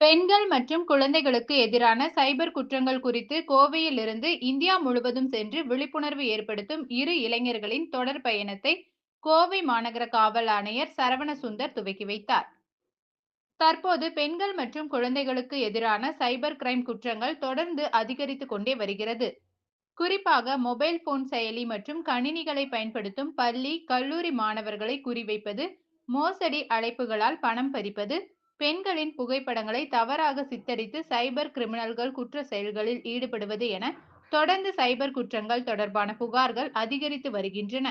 பெண்கள் மற்றும் குழந்தைகளுக்கு எதிரான சைபர் குற்றங்கள் குறித்து கோவையில் இருந்து இந்தியா முழுவதும் சென்று விழிப்புணர்வு ஏற்படுத்தும் இரு இளைஞர்களின் தொடர் பயணத்தை கோவை மாநகர காவல் ஆணையர் சரவணசுந்தர் துவக்கி வைத்தார். தற்போது பெண்கள் மற்றும் குழந்தைகளுக்கு எதிரான சைபர் கிரைம் குற்றங்கள் தொடர்ந்து அதிகரித்து கொண்டே வருகிறது. குறிப்பாக மொபைல் போன் செயலி மற்றும் கணினிகளை பயன்படுத்தும் பள்ளி கல்லூரி மாணவர்களை குறிவைப்பது மோசடி அழைப்புகளால் பணம் பறிப்பது பெண்களின் புகைப்படங்களை தவறாக சித்தரித்து சைபர் கிரிமினல்கள் குற்ற செயல்களில் ஈடுபடுவது என தொடர்ந்து சைபர் குற்றங்கள் தொடர்பான புகார்கள் அதிகரித்து வருகின்றன.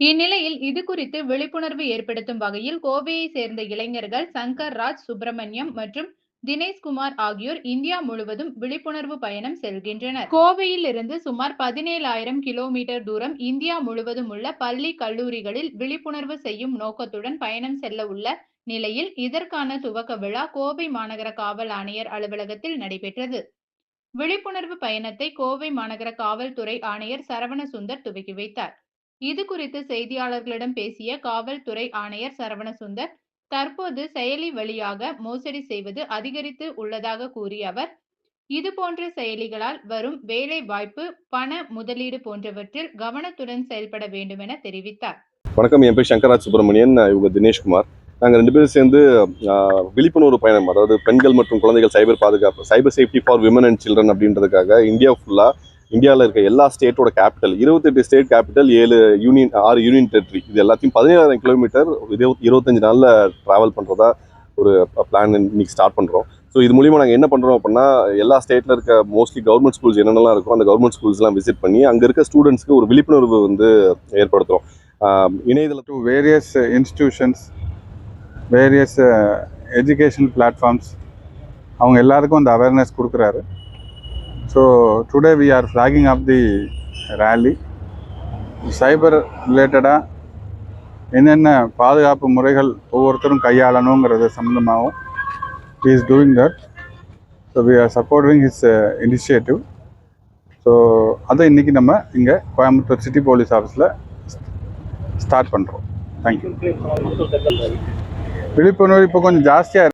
இந்நிலையில் இது குறித்து விழிப்புணர்வு ஏற்படுத்தும் வகையில் கோவையை சேர்ந்த இளைஞர்கள் சங்கர் ராஜ் சுப்பிரமணியம் மற்றும் தினேஷ்குமார் ஆகியோர் இந்தியா முழுவதும் விழிப்புணர்வு பயணம் செல்கின்றனர். கோவையில் இருந்து சுமார் பதினேழாயிரம் கிலோமீட்டர் தூரம் இந்தியா முழுவதும் உள்ள பள்ளி கல்லூரிகளில் விழிப்புணர்வு செய்யும் நோக்கத்துடன் பயணம் செல்ல உள்ள நிலையில் இதற்கான துவக்க விழா கோவை மாநகர காவல் ஆணையர் அலுவலகத்தில் நடைபெற்றது. விழிப்புணர்வு பயணத்தை கோவை மாநகர காவல்துறை ஆணையர் சரவணசுந்தர் துவக்கி வைத்தார். இது குறித்து செய்தியாளர்களிடம் பேசிய காவல்துறை ஆணையர் சரவணசுந்தர் தற்போது செயலி வழியாக மோசடி செய்வது அதிகரித்து உள்ளதாக கூறிய அவர் இது போன்ற செயலிகளால் வரும் வேலை வாய்ப்பு பண முதலீடு போன்றவற்றில் கவனத்துடன் செயல்பட வேண்டும் என தெரிவித்தார். வணக்கம். என் பேர் சங்கராஜ் சுப்பிரமணியன். இவங்க தினேஷ்குமார். நாங்கள் ரெண்டு பேரும் சேர்ந்து விழிப்புணர்வு பயணம் அதாவது பெண்கள் மற்றும் குழந்தைகள் சைபர் பாதுகாப்பு cyber safety for women and children அப்படின்றதுக்காக இந்தியா ஃபுல்லாக இந்தியாவில் இருக்க எல்லா ஸ்டேட்டோட கேபிட்டல் இருபத்தெட்டு ஸ்டேட் கேபிட்டல் ஏழு யூனியன் ஆறு யூனியன் டெரிட்டரி இது எல்லாத்தையும் பதினேழாயிரம் கிலோமீட்டர் இருபத் இருபத்தஞ்சு நாளில் ட்ராவல் பண்ணுறதா ஒரு பிளான் இன்னைக்கு ஸ்டார்ட் பண்ணுறோம் ஸோ இது மூலிமா நாங்கள் என்ன பண்ணுறோம் அப்படின்னா எல்லா ஸ்டேட்டில் இருக்க மோஸ்ட்லி கவர்மெண்ட் ஸ்கூல்ஸ் என்னென்னலாம் இருக்கோ அந்த கவர்மெண்ட் ஸ்கூல்ஸ்லாம் விசிட் பண்ணி அங்கே இருக்க ஸ்டூடெண்ட்ஸ்க்கு ஒரு விழிப்புணர்வு வந்து ஏற்படுத்துகிறோம் இணையதள various institutions various education platforms அவங்க எல்லாருக்கும் அந்த அவேர்னஸ் கொடுக்குறாரு. So today we are flagging off the rally cyber ரிலேட்டடாக என்னென்ன பாதுகாப்பு முறைகள் ஒவ்வொருத்தரும் கையாளணுங்கிறது சம்மந்தமாகவும் is doing that so we are supporting his initiative so அதை இன்றைக்கி நம்ம இங்கே கோயம்புத்தூர் சிட்டி போலீஸ் ஆஃபீஸில் ஸ்டார்ட் பண்ணுறோம் தேங்க்யூ விழிப்புணர்வு இப்போ கொஞ்சம் ஜாஸ்தியாக